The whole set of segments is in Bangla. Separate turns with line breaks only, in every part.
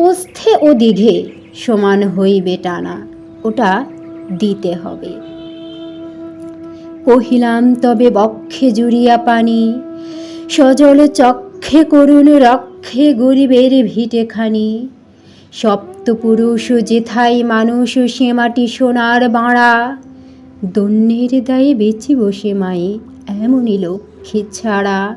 পোস্থে ও দিঘে সমান হইবে টানা, ওটা দিতে হবে। কহিলাম, তবে বক্ষে জুড়িয়া পানি, সজল চক্ষে করুণ রক্ষে গরিবের ভিটেখানি। সপ্তপুরুষ যেথাই মানুষ, সে মাটি সোনার বাঁড়া। দন্যের দায়ে বেঁচে বসে মাই এমনই লক্ষ্মী ছাড়া।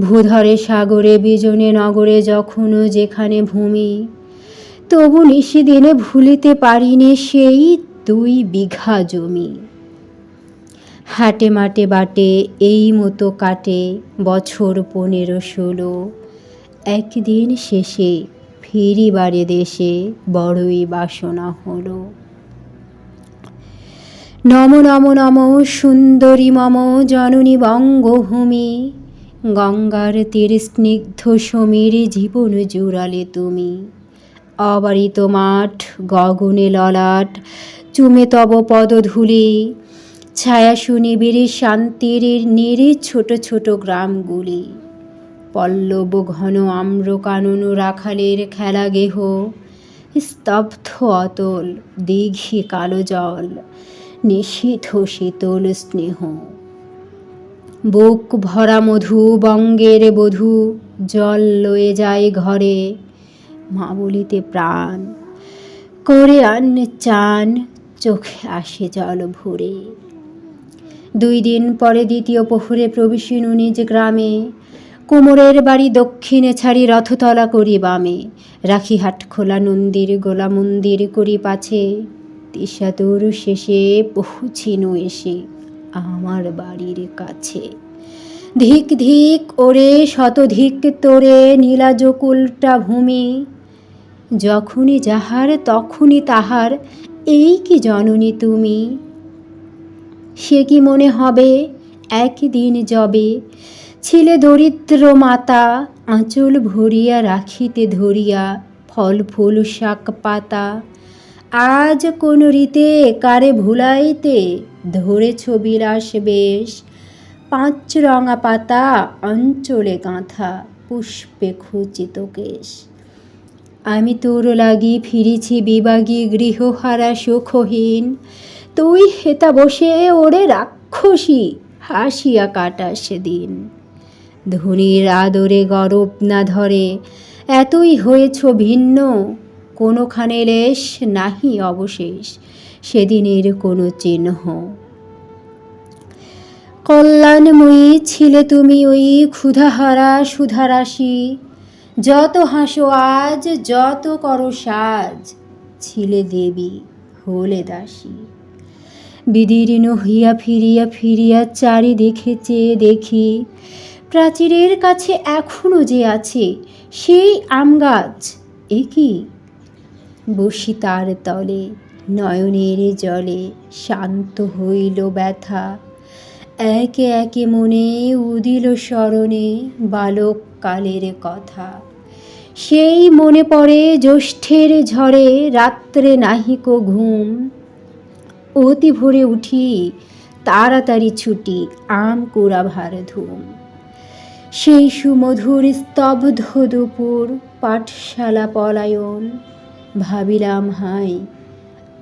ভূধরে, সাগরে, বিজনে নগরে যখনও যেখানে ভূমি, তবু নিশিদিনে ভুলিতে পারিনে সেই দুই বিঘা জমি। হাটে মাটে বাটে, এই মতো কাটে বছর পনেরো ষোলো। একদিন শেষে ফিরিবারে দেশে বড়ই বাসনা হলো। নম নম নম সুন্দরী মম জননী বঙ্গভূমি গঙ্গার তীর স্নিগ্ধ সমীর জীবন জুড়ালে তুমি। অবারিত মাঠ, গগনে ললাট, চুমে তব পদধূলি। ছায়া সুনিবিড় শান্তির নিরে ছোট ছোট গ্রামগুলি। পল্লব ঘন আম্র কানন রাখালের খেলা গেহ। স্তব্ধ অতল দীঘি কালো জল নিশীথ শীতল স্নেহ। বুক ভরা মধু, বঙ্গের বধূ, জল লয়ে যায় ঘরে, মা বলিতে প্রাণ। করে আন চান, চোখে আসে জল ভরে। দুই দিন পরে দ্বিতীয় প্রহরে প্রবেশিনু নিজ গ্রামে। কোমরের বাড়ি দক্ষিণে ছাড়ি রথতলা করি বামে। রাখি হাট খোলা নন্দির গোলা মন্দির করি পাছে। তিসাতুর শেষে পৌঁছিনু এসে। আমার বাড়ির কাছে। ধিক ধিক ওরে শতধিক তোরে নীলাজকুলটা ভূমি। যখনই যাহার তখনই তাহার, এই কি জননী তুমি? সে কি মনে হবে একদিন যবে ছিলে দরিদ্র মাতা, আঁচল ভরিয়া রাখিতে ধরিয়া ফল ফুল শাক পাতা। আজ কোন রীতে কারে ভুলাইতে ধরেছ বিলাস বেশ। পাঁচ রঙা পাতা, অঞ্চলে গাঁথা পুষ্পে খচিত কেশ। আমি তোর লাগি ফিরিছি বিবাগী গৃহহারা সুখহীন। তুই হেতা বসে ওরে রাক্ষসী, হাসিয়া কাটা সেদিন। ধনির আদরে গরব না ধরে, এতই হয়েছ ভিন্ন। কোনোখানে লেশ নাহি অবশেষ। সেদিনের কোনো চিহ্ন। কল্যাণময়ী ছিলে তুমি ওই ক্ষুধাহারা সুধারাশি। যত হাসো আজ, যত করো সাজ, ছিলে দেবী হলে দাসী। বিদীর্ণ হইয়া ফিরিয়া ফিরিয়া চারিদিকে চেয়ে দেখি, প্রাচীরের কাছে এখনও যে আছে সেই আম গাছ, এ কি? বসি তার তলে নয়নের জলে শান্ত হইল ব্যথা। একে একে মনে উদিল স্মরণে বালক কালের কথা। সেই মনে পড়ে জ্যৈষ্ঠের ঝড়ে রাত্রে নাহিক ঘুম। অতি ভোরে উঠি তাড়াতাড়ি ছুটি আম কুড়া ভার ধুম। সেই সুমধুর স্তব্ধ দুপুর পাঠশালা পলায়ন, ভাবিলাম হাই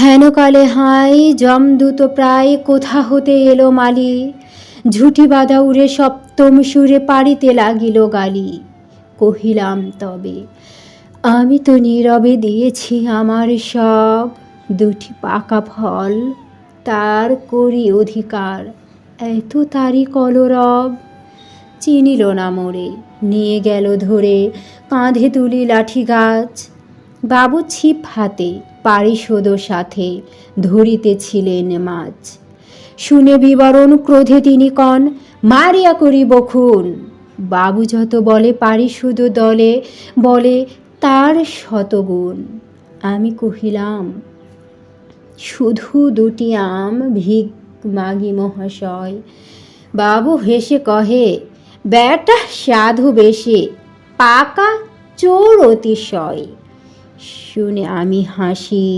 হেনকালে হাই জমদূত প্রায়, কোথা হতে এলো মালি? ঝুটি বাঁধা উড়ে সপ্তম সুরে পাড়িতে লাগিল গালি। কহিলাম, তবে আমি তো নীরবে দিয়েছি আমার সব। দুটি পাকা ফল, তার করি অধিকার। এত তারি কলরব। চিনিল না মোরে, নিয়ে গেল ধরে, কাঁধে তুলি লাঠি গাছ। বাবু ছিপ হাতে, পারিশোধ সাথে ধরিতেছিলেন মাছ। শুনে বিবরণ ক্রোধে তিনি কন, মারিয়া করি বখুন বাবু যত বলে পারিশোধ দলে, বলে তার শতগুণ। আমি কহিলাম, শুধু দুটি আম ভিক মাগি মহাশয়। বাবু হেসে কহে, ব্যাটা সাধু বেশে, পাকা চোর অতিশয়। শুনে আমি হাসি,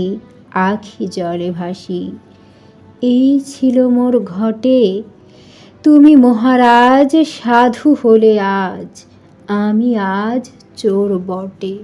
আখি জলে ভাসি। এই ছিল মোর ঘটে, তুমি মহারাজ সাধু হলে আজ, আমি আজ চোর বটে।